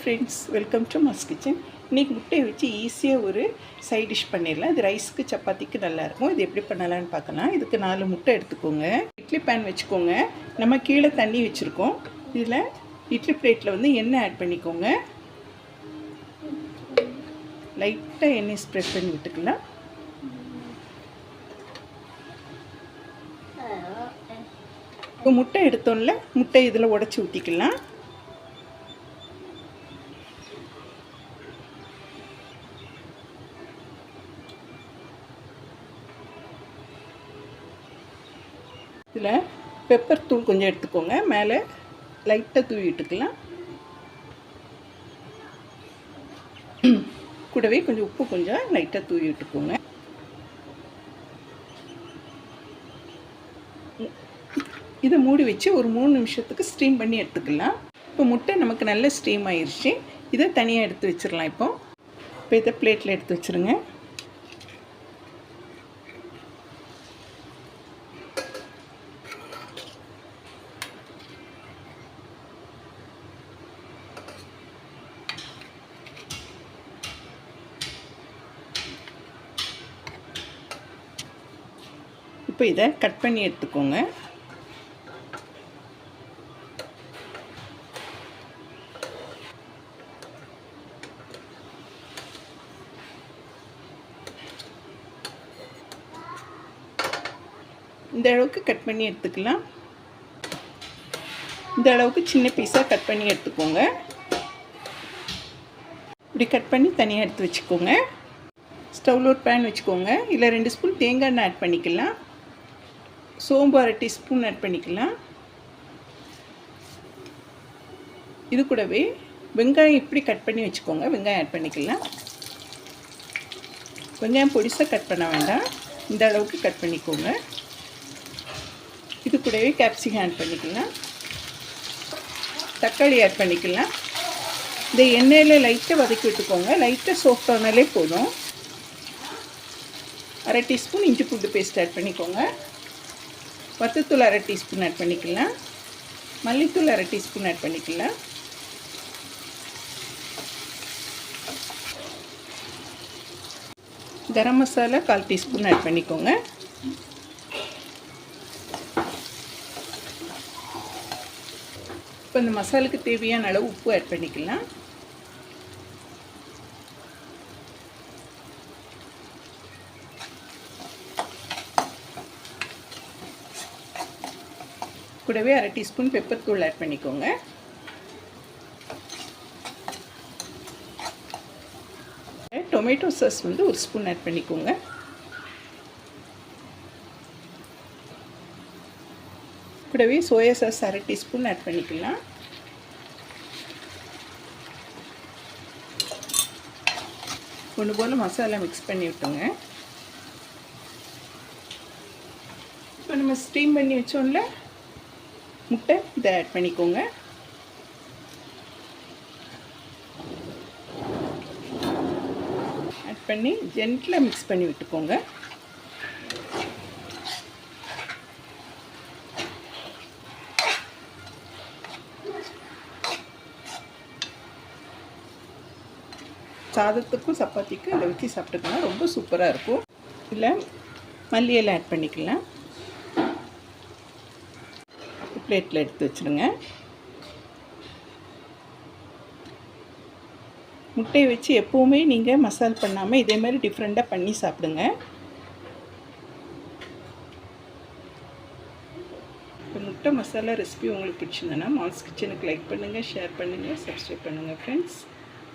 Friends welcome to mass kitchen இன்றைக்கி முட்டையை வச்சு ஈஸியாக ஒரு சைட் டிஷ் பண்ணிடலாம். இது ரைஸ்க்கு சப்பாத்திக்கு நல்லாயிருக்கும் இது எப்படி பண்ணலான்னு பார்க்கலாம். இதுக்கு நாலு முட்டை எடுத்துக்கோங்க. இட்லி பேன் வச்சுக்கோங்க. நம்ம கீழே தண்ணி வச்சுருக்கோம். இதில் இட்லி பிளேட்டில் வந்து எண்ணெய் ஆட் பண்ணிக்கோங்க. லைட்டாக எண்ணெய் ஸ்ப்ரெட் பண்ணி விட்டுக்கலாம். இப்போ முட்டை எடுத்தோம்ல முட்டை இதில் உடச்சி ஊற்றிக்கலாம் இதில் பெப்பர் தூள் கொஞ்சம் எடுத்துக்கோங்க மேலே லைட்டாக தூவி விட்டுக்கலாம். கூடவே கொஞ்சம் உப்பு கொஞ்சம் லைட்டாக தூவி விட்டுக்கோங்க. இதை மூடி வச்சு ஒரு மூணு நிமிஷத்துக்கு ஸ்டீம் பண்ணி எடுத்துக்கலாம். இப்போ முட்டை நமக்கு நல்ல ஸ்டீம் ஆயிடுச்சு இதை தனியாக எடுத்து வச்சிடலாம் இப்போ. இப்போ இதை பிளேட்டில் எடுத்து வச்சுருங்க. இப்போ இதை கட் பண்ணி எடுத்துக்கோங்க. இந்த அளவுக்கு கட் பண்ணி எடுத்துக்கலாம். இந்த அளவுக்கு சின்ன பீஸாக கட் பண்ணி எடுத்துக்கோங்க. இப்படி கட் பண்ணி தனியாக எடுத்து வச்சுக்கோங்க. ஸ்டவ்வில் ஒரு பேன் வச்சுக்கோங்க. இல்லை ரெண்டு ஸ்பூன் தேங்காய் எண்ணெய் ஆட் பண்ணிக்கலாம். சோம்பு அரை டீஸ்பூன் ஆட் பண்ணிக்கலாம். இது கூடவே வெங்காயம் இப்படி கட் பண்ணி வச்சுக்கோங்க. வெங்காயம் ஆட் பண்ணிக்கலாம். வெங்காயம் பொடிசாக கட் பண்ண வேண்டாம். இந்த அளவுக்கு கட் பண்ணிக்கோங்க. இது கூடவே கேப்சிகம் ஆட் பண்ணிக்கலாம். தக்காளி ஆட் பண்ணிக்கலாம். இந்த எண்ணெயில் லைட்டாக வதக்கி விட்டுக்கோங்க. லைட்டாக சோஃப்ட் ஆனாலே போதும். அரை டீஸ்பூன் இஞ்சி பூண்டு பேஸ்ட் ஆட் பண்ணிக்கோங்க. வத்தத்தூள் அரை டீஸ்பூன் ஆட் பண்ணிக்கலாம். மல்லித்தூள் அரை டீஸ்பூன் ஆட் பண்ணிக்கலாம். கரம் மசாலா கால் டீஸ்பூன் ஆட் பண்ணிக்கோங்க. இப்போ இந்த மசாலுக்கு தேவையான அளவு உப்பு ஆட் பண்ணிக்கலாம். கூடவே அரை டீஸ்பூன் பெப்பர் தூள் ஆட் பண்ணிக்கோங்க. டொமேட்டோ சாஸ் வந்து ஒரு ஸ்பூன் ஆட் பண்ணிக்கோங்க. கூடவே சோயா சாஸ் அரை டீஸ்பூன் ஆட் பண்ணிக்கலாம். ஒன்று போல் மசாலா மிக்ஸ் பண்ணி விட்டுங்க இப்போ நம்ம ஸ்டீம் பண்ணி வச்சோம்ல முட்டை இதை ஆட் பண்ணிக்கோங்க. ஆட் பண்ணி ஜென்டில் மிக்ஸ் பண்ணி விட்டுக்கோங்க. சாதத்துக்கும் சப்பாத்திக்கும் இதை வச்சு சாப்பிட்டுக்கலாம் ரொம்ப சூப்பராக இருக்கும். இல்லை மல்லியெல்லாம் ஆட் பண்ணிக்கலாம். பிளேட்டில் எடுத்து வச்சுருங்க. முட்டையை வச்சு எப்போவுமே நீங்கள் மசால் பண்ணாமல் இதே மாதிரி டிஃப்ரெண்ட்டாக பண்ணி சாப்பிடுங்க. இப்போ முட்டை மசாலா ரெசிபி உங்களுக்கு பிடிச்சிருந்தேன்னா மால்ஸ் கிச்சனுக்கு லைக் பண்ணுங்கள் ஷேர் பண்ணுங்கள் சப்ஸ்கிரைப் பண்ணுங்கள் ஃப்ரெண்ட்ஸ்